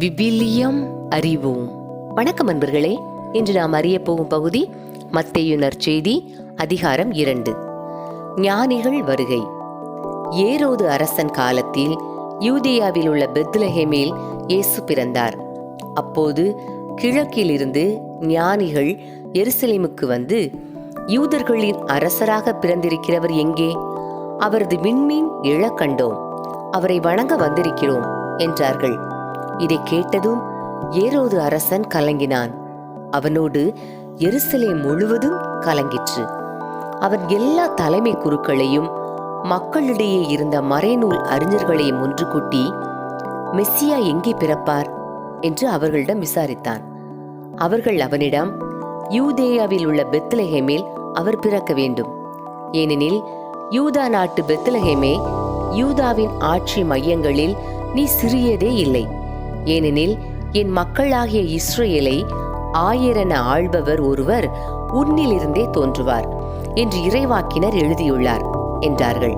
விவிலியம் அறிவோம். வணக்கம் அன்பர்களே. இன்று நாம் அறிய போகும் பகுதி மத்தேயுனர் செய்தி அதிகாரம் இரண்டு. ஞானிகள் வருகை. ஏரோது அரசன் காலத்தில் யூதியாவில் உள்ள பெத்லஹேமில் இயேசு பிறந்தார். அப்போது கிழக்கிலிருந்து ஞானிகள் எருசலேமுக்கு வந்து யூதர்களின் அரசராக பிறந்திருக்கிறவர் எங்கே? அவரது விண்மீன் இழக்கண்டோம். அவரை வணங்க வந்திருக்கிறோம் என்றார்கள். இதை கேட்டதும் ஏரோது அரசன் கலங்கினான். அவனோடு எருசலே முழுவதும் கலங்கிற்று. அவன் எல்லா தலைமை குருக்களையும் மக்களிடையே இருந்த மறைநூல் அறிஞர்களையும் ஒன்று கூட்டி மெஸ்ஸியா எங்கே பிறப்பார்? என்று அவர்களிடம் விசாரித்தான். அவர்கள் அவனிடம் யூதேயாவில் உள்ள பெத்லஹேமில் அவர் பிறக்க வேண்டும். ஏனெனில் யூதா நாட்டு பெத்லஹேமே யூதாவின் ஆட்சி மையங்களில் நீ சிறியதே இல்லை. ஏனெனில் என் மக்களாகிய இஸ்ரேலை ஆயிரன ஆள்பவர் ஒருவர் உன்னிலிருந்தே தோன்றுவார் என்று இறைவாக்கினர் எழுதியுள்ளார் என்றார்கள்.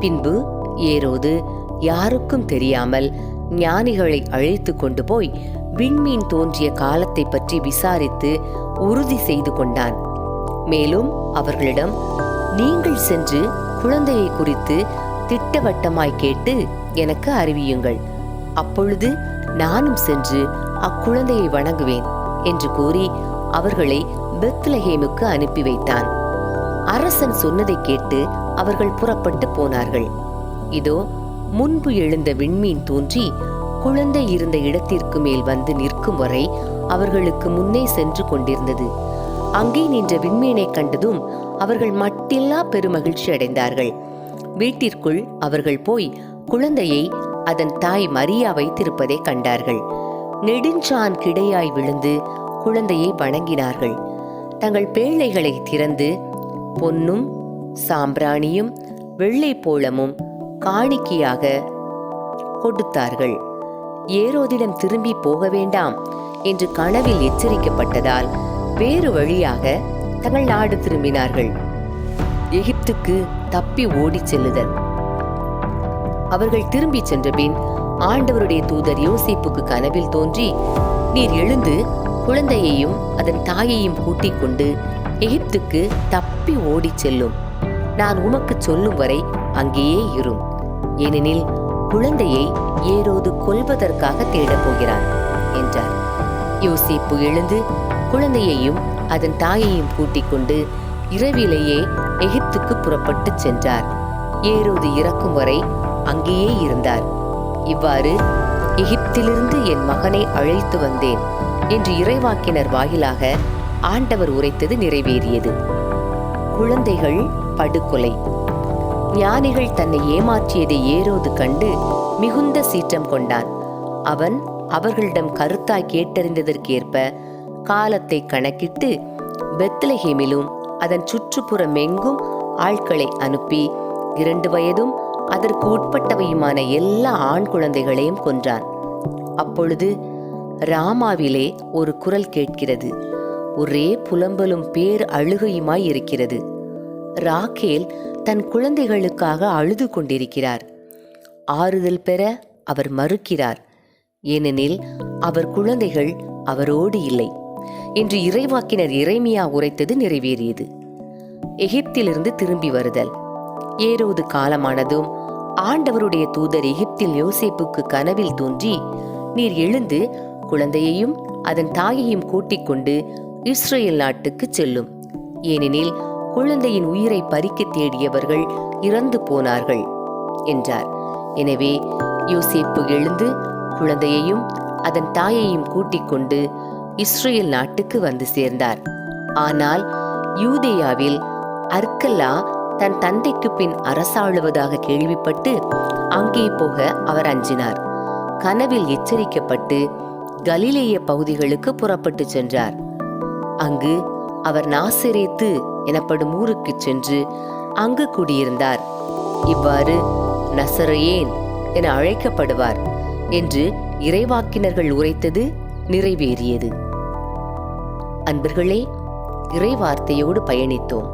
பின்பு ஏரோது யாருக்கும் தெரியாமல் ஞானிகளை அழைத்து கொண்டு போய் விண்மீன் தோன்றிய காலத்தை பற்றி விசாரித்து உறுதி செய்து கொண்டான். மேலும் அவர்களிடம் நீங்கள் சென்று குழந்தையை குறித்து திட்டவட்டமாய் கேட்டு எனக்கு அறிவியுங்கள். அப்பொழுது நானும் சென்று அக்குழந்தையை வணங்குவேன் என்று கூறி அவர்களை பெத்லஹேமுக்கு அனுப்பி வைத்தான். அரசன் சொன்னதை கேட்டு அவர்கள் புறப்பட்டு போனார்கள். இதோ முன்பு எழுந்த விண்மீன் தோன்றி குழந்தை இருந்த இடத்திற்கு மேல் வந்து நிற்கும் வரை அவர்களுக்கு முன்னே சென்று கொண்டிருந்தது. அங்கே நின்ற விண்மீனை கண்டதும் அவர்கள் மட்டில்லா பெருமகிழ்ச்சி அடைந்தார்கள் வீட்டிற்குள் அவர்கள் போய் குழந்தையை அதன் தாய் மரியா வைத்திருப்பதை கண்டார்கள். நெடுஞ்சான் கிடையாய் விழுந்து குழந்தையை வணங்கினார்கள். தங்கள் பேழைகளை திறந்து பொன்னும் சாம்பிராணியும் வெள்ளை போளமும் காணிக்கையாக கொடுத்தார்கள். ஏரோதிடம் திரும்பி போக வேண்டாம் என்று கனவில் எச்சரிக்கப்பட்டதால் வேறு வழியாக தங்கள் நாடு திரும்பினார்கள். எகிப்துக்கு தப்பி ஓடிச் செல்லுதல். அவர்கள் திரும்பி சென்றபின் ஆண்டவருடைய தூதர் யோசிப்புக்கு கனவில் தோன்றி நீர் எழுந்து குழந்தையையும் அதன் தாயையும் கூட்டிக் கொண்டு எகிப்துக்கு தப்பி ஓடிச் செல்லும். நான் உமக்கு சொல்லும் வரை அங்கேயே இரும். ஏனெனில் குழந்தையை ஏரோது கொல்வதற்காக தேடப் போகிறான் என்றார். யோசிப்பு எழுந்து குழந்தையையும் அதன் தாயையும் கூட்டிக் கொண்டு இரவிலேயே எகிப்துக்கு புறப்பட்டு சென்றார். ஏரோது இறக்கும் வரை அங்கேயே இருந்தார். இவ்வாறு எகிப்திலிருந்து என் மகனை அழைத்து வந்தேன் என்று இறைவாக்கினர் வாயிலாக ஆண்டவர் உரைத்தது நிறைவேறியது. குழந்தைகள் படுகொலை. ஞானிகள் தன்னை ஏமாற்றியதை ஏரோது கண்டு மிகுந்த சீற்றம் கொண்டான். அவன் அவர்களிடம் கருத்தாய் கேட்டறிந்ததற்கேற்ப காலத்தை கணக்கிட்டு பெத்லஹேமிலும் அதன் சுற்றுப்புறமெங்கும் ஆட்களை அனுப்பி இரண்டு வயதும் அதற்கு உட்பட்டவையுமான எல்லா ஆண் குழந்தைகளையும் கொன்றான். அப்பொழுது ராமாவிலே ஒரு குரல் கேட்கிறது. ஒரே புலம்பலும் பேர் அழுகையுமாய் இருக்கிறது. ராக்கேல் தன் குழந்தைகளுக்காக அழுது கொண்டிருக்கிறார். ஆறுதல் பெற அவர் மறுக்கிறார். ஏனெனில் அவர் குழந்தைகள் அவரோடு இல்லை. என்று இறைவாக்கினர் இறைமையா உரைத்தது நிறைவேறியது. எகிப்திலிருந்து திரும்பி வருதல். ஏரோது காலமானதும் ஆண்டவருடைய தூதர் எகிப்தில் யோசேப்புக்கு கனவில் தோன்றி நீர் எழுந்து குழந்தையையும் அதன் தாயையும் கூட்டிக் கொண்டு இஸ்ரேல் நாட்டுக்கு செல்லும். ஏனெனில் குழந்தையின் உயிரை பறிக்க தேடியவர்கள் இறந்து போனார்கள் என்றார். எனவே யோசேப்பு எழுந்து குழந்தையையும் அதன் தாயையும் கூட்டிக் கொண்டு இஸ்ரேல் நாட்டுக்கு வந்து சேர்ந்தார். ஆனால் யூதேயாவில் அர்க்கல்லா தன் தந்தைக்கு பின் அரசாளுவதாக கேள்விப்பட்டு அங்கே போக அவர் அஞ்சினார். கனவில் எச்சரிக்கப்பட்டு கலிலேய பகுதிகளுக்கு புறப்பட்டு சென்றார். அங்கு அவர் நாசிரேத்து எனப்படும் ஊருக்கு சென்று அங்கு குடியிருந்தார். இவ்வாறு நசரேன் என அழைக்கப்படுவார் என்று இறைவாக்கினர்கள் உரைத்தது நிறைவேறியது. அன்பர்களே இறைவார்த்தையோடு பயணித்தோம்.